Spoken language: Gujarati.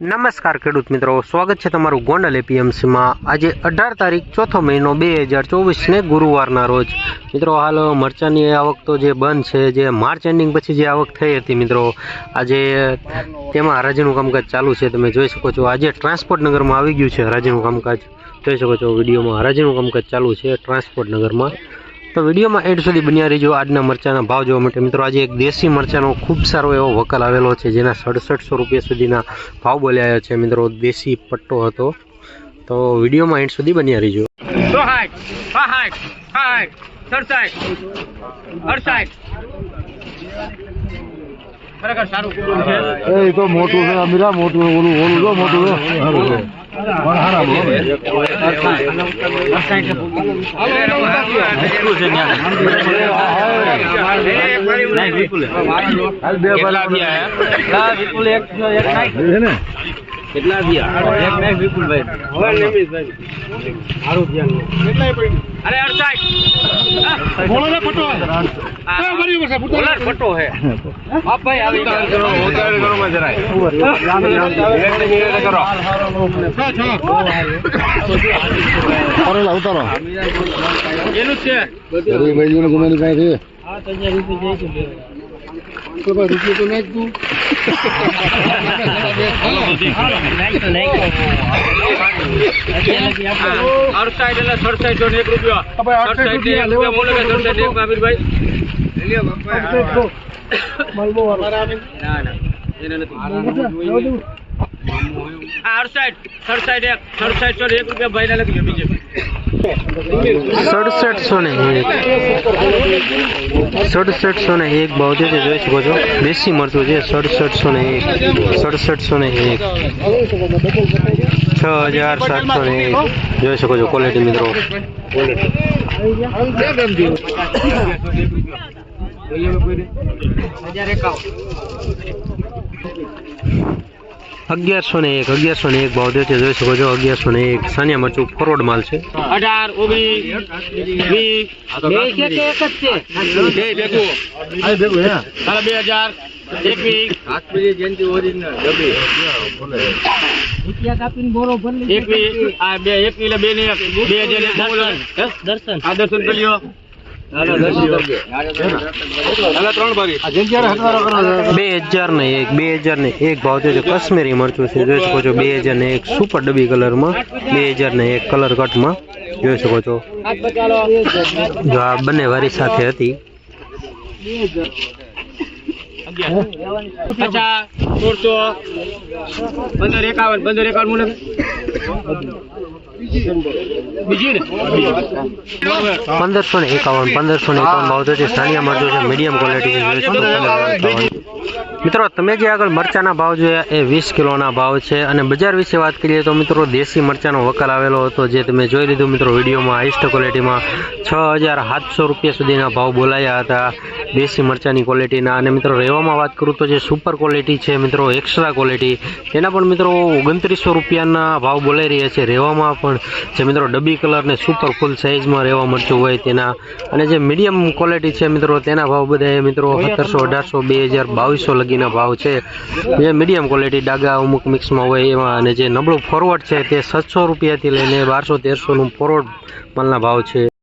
નમસ્કાર ખેડૂત મિત્રો, સ્વાગત છે તમારું ગોંડલ એપીએમસીમાં. આજે અઢાર તારીખ ચોથો મહિનો બે હજાર ચોવીસને ગુરુવારના રોજ. મિત્રો, હાલ મરચાંની આવક તો જે બંધ છે, જે માર્ચ એન્ડિંગ પછી જે આવક થઈ હતી મિત્રો, આજે તેમાં હરાજીનું કામકાજ ચાલુ છે. તમે જોઈ શકો છો, આજે ટ્રાન્સપોર્ટ નગરમાં આવી ગયું છે હરાજીનું કામકાજ. જોઈ શકો છો, વિડીયોમાં હરાજીનું કામકાજ ચાલુ છે ટ્રાન્સપોર્ટ નગરમાં. તો વિડીયોમાં એડ સુધી બન્યા રહીજો આજના મરચાના ભાવ જોવા માટે. મિત્રો આજે એક દેશી મરચાનો ખૂબ સારો એવો વકલ આવેલો છે જેના સડસઠસો રૂપિયા સુધીના ભાવ બોલાયા છે. મિત્રો દેશી પટ્ટો હતો. તો વિડીયોમાં એન્ડ સુધી બન્યા રહીજો. ખરેખર સારું. એ તો મોટું છે અમીરા મોટું ઓલું ઓલું જો મોટું છે થયા? વિપુલભાઈ? પણ હારા બોલો. હાલ બે ફટો બાજુ. થયા છે ને કેટલા અરે અડસાઠ બોલર ફટો હે હા. ભાઈ આવી લાવ ઉતારો એનું છે. ગરીબ ભાઈઓને જમાની પાસે છે? તો ભાઈ રૂપિયો તો નાખ તું એટલે એક રૂપિયો એક ને ના એને નથી આ અડસાઠ સડસાઠ એક સડસાઠ સો ને એક રૂપિયા ભાઈને લખી દો સડસઠસો ને એક. સડસઠસો ને એક ભાવ છે જોઈ શકો છો. દેશી મરચું છે સડસઠસો ને એક સડસઠસો ને એક. છ હજાર સાતસો ને એક. જોઈ શકો છો ક્વોલિટી મિત્રો. હજાર એકાવન. અગિયારસો ને એક અગિયારસો ને એક ભાવ દે છે. જોઈ શકો છો અગિયારસો ને એક. સાનિયા મરચું ફોરવર્ડ માલ છે. અઢાર બે હજાર દર્શન. આ દર્શન બે હજાર ને એક બે હજાર ને એક ભાવ છે કાશ્મીરી મરચું છે જોઈ શકો છો બે હજાર ને એક સુપર ડબ્બી કલરમાં બે હજાર ને એક કલર કટમાં જોઈ શકો છો. જો આ બંને વારી સાથે હતી. પચાસ સોળસો. પંદર એકાવન પંદર એકાવન મુને બીજી ને પંદરસો ને એકાવન પંદરસો ને એકાવન ભાવ થશે. સાનિયા મરચું છે મીડિયમ ક્વોલિટી મિત્રો તમે જે આગળ મરચાના ભાવ જોયા એ વીસ કિલોના ભાવ છે અને બજાર વિશે વાત કરીએ તો મિત્રો દેશી મરચાનો વકાલ આવેલો હતો જે તમે જોઈ લીધું મિત્રો વિડીયોમાં હાઈસ્ટ ક્વોલિટીમાં છ હજાર સાતસો રૂપિયા સુધીના ભાવ બોલાયા હતા દેશી મરચાની ક્વોલિટીના. અને મિત્રો રહેવામાં વાત કરું તો જે સુપર ક્વોલિટી છે મિત્રો એક્સ્ટ્રા ક્વોલિટી તેના પણ મિત્રો ઓગણત્રીસો રૂપિયાના ભાવ બોલાઈ રહ્યા છે. રહેવામાં પણ જે મિત્રો ડબ્બી કલર ને સુપર ફૂલ સાઇઝમાં રહેવા મરચું હોય તેના. અને જે મીડિયમ ક્વોલિટી છે મિત્રો તેના ભાવ બધા મિત્રો સત્તરસો અઢારસો બે હજાર બાવીસો લગીના ભાવ છે. જે મીડિયમ ક્વોલિટી ડાગા અમુક મિક્સમાં હોય એમાં અને જે નબળું ફોરવર્ડ છે તે સાતસો રૂપિયાથી લઈને બારસો તેરસોનું ફોરવર્ડ માલના ભાવ છે.